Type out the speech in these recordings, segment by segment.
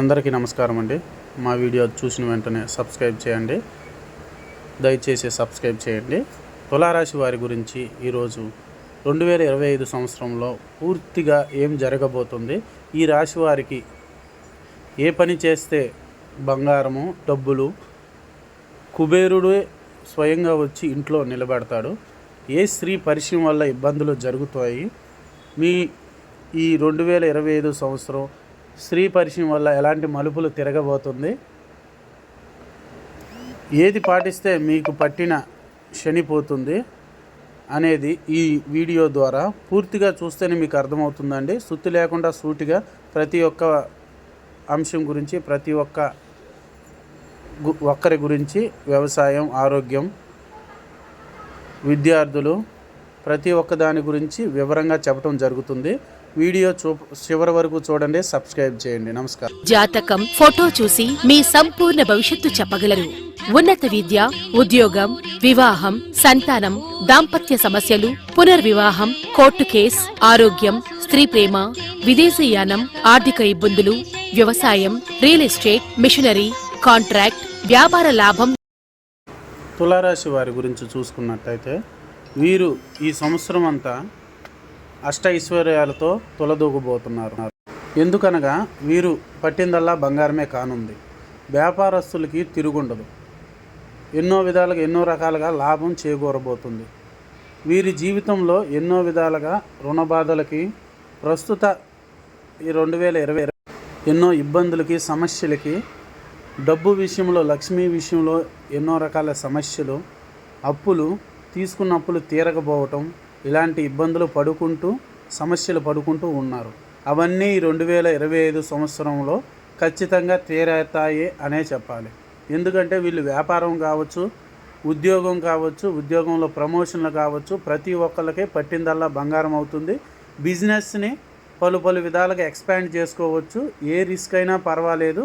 అందరికీ నమస్కారం అండి. మా వీడియో చూసిన వెంటనే సబ్స్క్రైబ్ చేయండి. దయచేసి సబ్స్క్రైబ్ చేయండి. తులారాశి వారి గురించి ఈరోజు రెండు వేల ఇరవై ఐదు సంవత్సరంలో పూర్తిగా ఏం జరగబోతుంది? ఈ రాశి వారికి ఏ పని చేస్తే బంగారము డబ్బులు కుబేరుడే స్వయంగా వచ్చి ఇంట్లో నిలబెడతాడు. ఏ స్త్రీ పరిచయం వల్ల ఇబ్బందులు జరుగుతాయి? మీ ఈ రెండు వేల ఇరవై ఐదు సంవత్సరం స్త్రీ పరిచయం వల్ల ఎలాంటి మలుపులు తిరగబోతుంది? ఏది పాటిస్తే మీకు పట్టిన శనిపోతుంది అనేది ఈ వీడియో ద్వారా పూర్తిగా చూస్తేనే మీకు అర్థమవుతుందండి. సుత్తి లేకుండా సూటిగా ప్రతి ఒక్క అంశం గురించి ప్రతి ఒక్క గు- ఒక్కరి గురించి వ్యవసాయం ఆరోగ్యం విద్యార్థులు ప్రతి ఒక్క దాని గురించి వివరంగా చెప్పడం జరుగుతుంది. వీడియో చివరి వరకు చూడండి సబ్స్క్రైబ్ చేయండి. నమస్కారం. జాతకం ఫోటో చూసి మీ సంపూర్ణ భవిష్యత్తు చెప్పగలరు. ఉన్నత విద్య ఉద్యోగం వివాహం సంతానం దాంపత్య సమస్యలు పునర్వివాహం కోర్టు కేస్ ఆరోగ్యం స్త్రీ ప్రేమ విదేశీయానం ఆర్థిక ఇబ్బందులు వ్యవసాయం రియల్ ఎస్టేట్ మిషనరీ కాంట్రాక్ట్ వ్యాపార లాభం. తులారాశి వారి గురించి చూసుకున్నట్టయితే వీరు ఈ సంవత్సరం అంతా అష్ట ఐశ్వర్యాలతో తొలదూగబోతున్నారు. ఎందుకనగా వీరు పట్టిందల్లా బంగారమే కానుంది. వ్యాపారస్తులకి తిరుగుండదు. ఎన్నో విధాలుగా ఎన్నో రకాలుగా లాభం చేకూరబోతుంది. వీరి జీవితంలో ఎన్నో విధాలుగా రుణ బాధలకి ప్రస్తుత ఈ రెండు వేల ఇరవై ఎన్నో ఇబ్బందులకి సమస్యలకి డబ్బు విషయంలో లక్ష్మీ విషయంలో ఎన్నో రకాల సమస్యలు అప్పులు తీసుకున్న అప్పులు తీరకపోవటం ఇలాంటి ఇబ్బందులు పడుకుంటూ సమస్యలు పడుకుంటూ ఉన్నారు. అవన్నీ రెండు వేల ఇరవై ఐదు సంవత్సరంలో ఖచ్చితంగా తీరేతాయి అనే చెప్పాలి. ఎందుకంటే వీళ్ళు వ్యాపారం కావచ్చు ఉద్యోగం కావచ్చు ఉద్యోగంలో ప్రమోషన్లు కావచ్చు ప్రతి ఒక్కళ్ళకి పట్టిందల్లా బంగారం అవుతుంది. బిజినెస్ని పలు పలు విధాలుగా ఎక్స్పాండ్ చేసుకోవచ్చు. ఏ రిస్క్ అయినా పర్వాలేదు.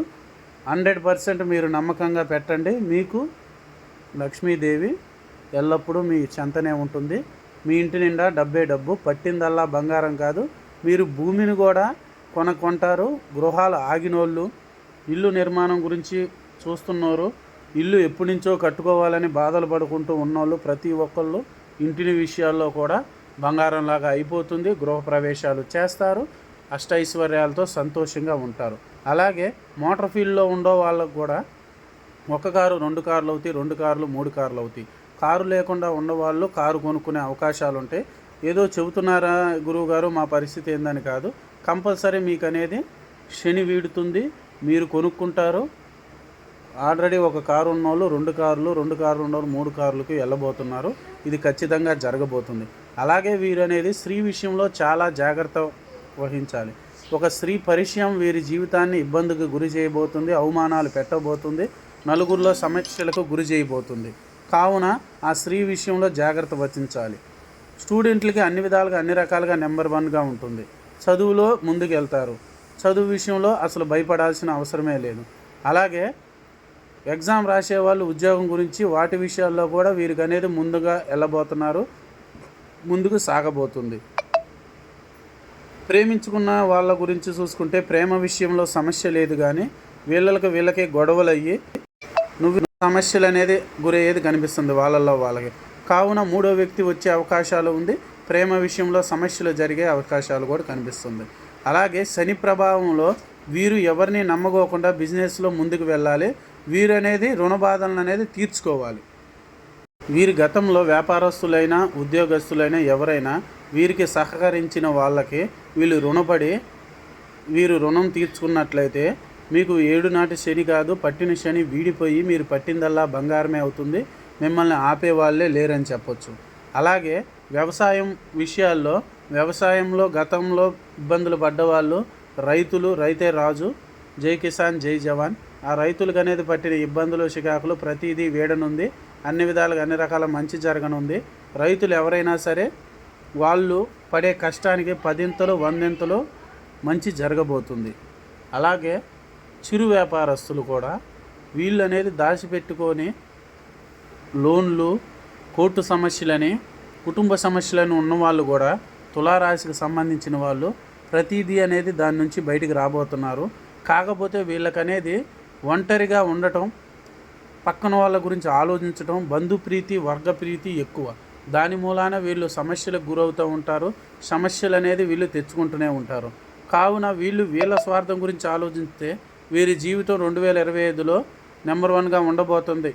హండ్రెడ్ పర్సెంట్ మీరు నమ్మకంగా పెట్టండి. మీకు లక్ష్మీదేవి ఎల్లప్పుడూ మీ చెంతనే ఉంటుంది. మీ ఇంటి నిండా డబ్బే డబ్బు పట్టిందల్లా బంగారం కాదు. మీరు భూమిని కూడా కొనకొంటారు. గృహాలు ఆగినోళ్ళు ఇల్లు నిర్మాణం గురించి చూస్తున్నారు ఇల్లు ఎప్పటి నుంచో కట్టుకోవాలని బాధలు పడుకుంటూ ఉన్నోళ్ళు ప్రతి ఒక్కళ్ళు ఇంటిని విషయాల్లో కూడా బంగారంలాగా అయిపోతుంది. గృహప్రవేశాలు చేస్తారు. అష్టైశ్వర్యాలతో సంతోషంగా ఉంటారు. అలాగే మోటార్ ఫీల్డ్లో ఉండే వాళ్ళకు కూడా ఒక కారు రెండు కార్లు అవుతాయి రెండు కార్లు మూడు కార్లు అవుతాయి. కారు లేకుండా ఉన్నవాళ్ళు కారు కొనుక్కునే అవకాశాలు ఉంటాయి ఏదో చెబుతున్నారా గురువు గారు మా పరిస్థితి ఏందని కాదు. కంపల్సరీ మీకు అనేది శని వీడుతుంది మీరు కొనుక్కుంటారు. ఆల్రెడీ ఒక కారు ఉన్నోళ్ళు రెండు కార్లు రెండు కార్లు ఉన్నోళ్ళు మూడు కార్లకు వెళ్ళబోతున్నారు. ఇది ఖచ్చితంగా జరగబోతుంది. అలాగే వీరు అనేది స్త్రీ విషయంలో చాలా జాగ్రత్త వహించాలి. ఒక స్త్రీ పరిచయం వీరి జీవితాన్ని ఇబ్బందికి గురి చేయబోతుంది అవమానాలు పెట్టబోతుంది నలుగురిలో సమస్యలకు గురి చేయబోతుంది. కావున ఆ స్త్రీ విషయంలో జాగ్రత్త వహించాలి స్టూడెంట్లకి అన్ని విధాలుగా అన్ని రకాలుగా నెంబర్ వన్గా ఉంటుంది. చదువులో ముందుకు వెళ్తారు చదువు విషయంలో అసలు భయపడాల్సిన అవసరమే లేదు. అలాగే ఎగ్జామ్ రాసే వాళ్ళు ఉద్యోగం గురించి వాటి విషయాల్లో కూడా వీరికి అనేది ముందుగా వెళ్ళబోతున్నారు ముందుకు సాగబోతుంది. ప్రేమించుకున్న వాళ్ళ గురించి చూసుకుంటే ప్రేమ విషయంలో సమస్య లేదు కానీ వీళ్ళకి వీళ్ళకి గొడవలు అయ్యి నువ్వు సమస్యలు అనేది గురయ్యేది కనిపిస్తుంది వాళ్ళల్లో వాళ్ళకి. కావున మూడో వ్యక్తి వచ్చే అవకాశాలు ఉంది. ప్రేమ విషయంలో సమస్యలు జరిగే అవకాశాలు కూడా కనిపిస్తుంది. అలాగే శని ప్రభావంలో వీరు ఎవరిని నమ్మకోకుండా బిజినెస్లో ముందుకు వెళ్ళాలి. వీరు అనేది రుణ బాధలను అనేది తీర్చుకోవాలి. వీరి గతంలో వ్యాపారస్తులైనా ఉద్యోగస్తులైనా ఎవరైనా వీరికి సహకరించిన వాళ్ళకి వీళ్ళు రుణపడి వీరు రుణం తీర్చుకున్నట్లయితే మీకు ఏడు నాటి శని కాదు పట్టిన శని వీడిపోయి మీరు పట్టిందల్లా బంగారమే అవుతుంది. మిమ్మల్ని ఆపే వాళ్ళే లేరని చెప్పొచ్చు. అలాగే వ్యవసాయం విషయాల్లో వ్యవసాయంలో గతంలో ఇబ్బందులు పడ్డవాళ్ళు రైతులు రైతే రాజు జై కిసాన్ జై జవాన్ ఆ రైతులకు అనేది పట్టిన ఇబ్బందులు చికాకులు ప్రతిదీ వేడనుంది. అన్ని విధాలుగా అన్ని రకాల మంచి జరగనుంది. రైతులు ఎవరైనా సరే వాళ్ళు పడే కష్టానికి పదింతలు వందింతలు మంచి జరగబోతుంది. అలాగే చిరు వ్యాపారస్తులు కూడా వీళ్ళు అనేది దాచిపెట్టుకొని లోన్లు కోర్టు సమస్యలని కుటుంబ సమస్యలను ఉన్నవాళ్ళు కూడా తులారాశికి సంబంధించిన వాళ్ళు ప్రతిదీ అనేది దాని నుంచి బయటికి రాబోతున్నారు. కాకపోతే వీళ్ళకనేది ఒంటరిగా ఉండటం పక్కన వాళ్ళ గురించి ఆలోచించడం బంధుప్రీతి వర్గప్రీతి ఎక్కువ. దాని మూలాన వీళ్ళు సమస్యలకు గురవుతూ ఉంటారు. సమస్యలు అనేది వీళ్ళు తెచ్చుకుంటూనే ఉంటారు. కావున వీళ్ళు వీళ్ళ స్వార్థం గురించి ఆలోచిస్తే వీరి జీవితం రెండు వేల ఇరవై ఐదులో నెంబర్ వన్గా ఉండబోతుంది.